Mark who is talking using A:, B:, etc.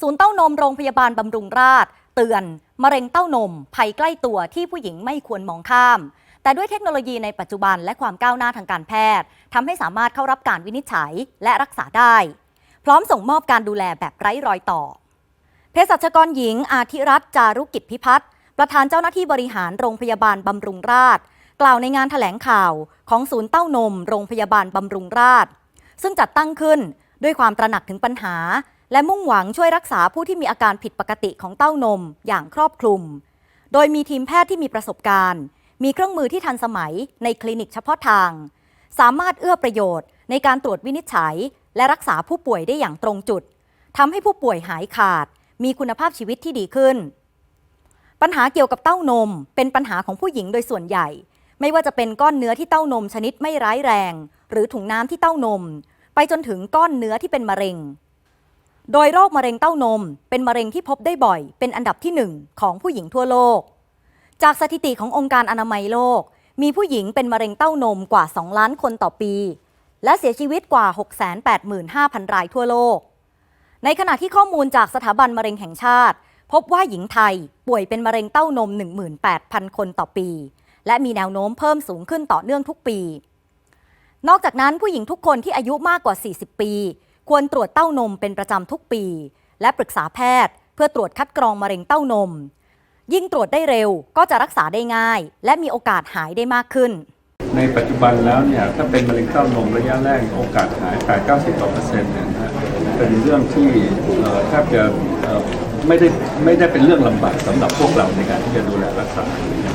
A: ศูนย์เต้านมโรงพยาบาลบำรุงราษฎร์เตือน มะเร็งเต้านม ภัยใกล้ตัวที่ผู้หญิงไม่ควรมองข้าม แต่ด้วยเทคโนโลยีในปัจจุบันและความก้าวหน้าทางการแพทย์ทำให้สามารถเข้ารับการวินิจฉัยและรักษาได้ พร้อมส่งมอบการดูแลแบบไร้รอยต่อเภสัชกรหญิง อาธิรัตน์จารุกิจพิพัฒน์ประธานเจ้าหน้าที่บริหารโรงพยาบาลบำรุงราษฎร์กล่าวในงานแถลงข่าวของศูนย์เต้านม โรงพยาบาลบำรุงราษฎร์ซึ่งจัดตั้งขึ้นด้วยความตระหนักถึงปัญหา และมุ่งหวังช่วยรักษาผู้ที่มีอาการผิดปกติของเต้านมอย่างครอบคลุม โดยมีทีมแพทย์ที่มีประสบการณ์ มีเครื่องมือที่ทันสมัยในคลินิกเฉพาะทาง สามารถเอื้อประโยชน์ ในการตรวจวินิจฉัย และรักษาผู้ป่วยได้อย่างตรงจุดทำให้ผู้ป่วยหายขาด มีคุณภาพชีวิตที่ดีขึ้น ปัญหาเกี่ยวกับเต้านม เป็นปัญหาของผู้หญิงโดยส่วนใหญ่ ไม่ว่าจะเป็นก้อนเนื้อที่เต้านมชนิดไม่ร้ายแรง หรือถุงน้ำที่เต้านม ไปจนถึงก้อนเนื้อที่เป็นมะเร็ง โดยโรคมะเร็งเต้านม เป็นมะเร็งที่พบได้บ่อย เป็นอันดับที่หนึ่งของผู้หญิงทั่วโลก จากสถิติขององค์การอนามัยโลก มีผู้หญิงเป็นมะเร็งเต้านมกว่า 2 ล้านคนต่อปี และเสียชีวิตกว่า 685,000 รายทั่วโลก ในขณะที่ข้อมูลจากสถาบันมะเร็งแห่งชาติ พบว่าหญิงไทยป่วยเป็นมะเร็งเต้านม 18,000 คนต่อปี และมีแนวโน้มเพิ่มสูงขึ้นต่อเนื่องทุกปี นอกจากนั้นผู้หญิงทุกคนที่อายุมากกว่า 40 ปี ควรตรวจเต้านมเป็นประจำทุกปี และปรึกษาแพทย์ เพื่อตรวจคัดกรองมะเร็งเต้านม ยิ่งตรวจได้เร็วก็จะรักษาได้ง่าย และมีโอกาสหายได้มากขึ้น
B: ในปัจจุบันแล้วเนี่ยถ้าเป็นมะเร็งเต้านมระยะแรกโอกาสหาย8 90ต่อเปอร์เซ็นต์เนี่ยนะฮะเป็นเรื่องที่เอ่อแทบจะเอ่อไม่ได้ไม่ได้เป็นเรื่องลำบากสำหรับพวกเราในการที่จะดูแลรักษา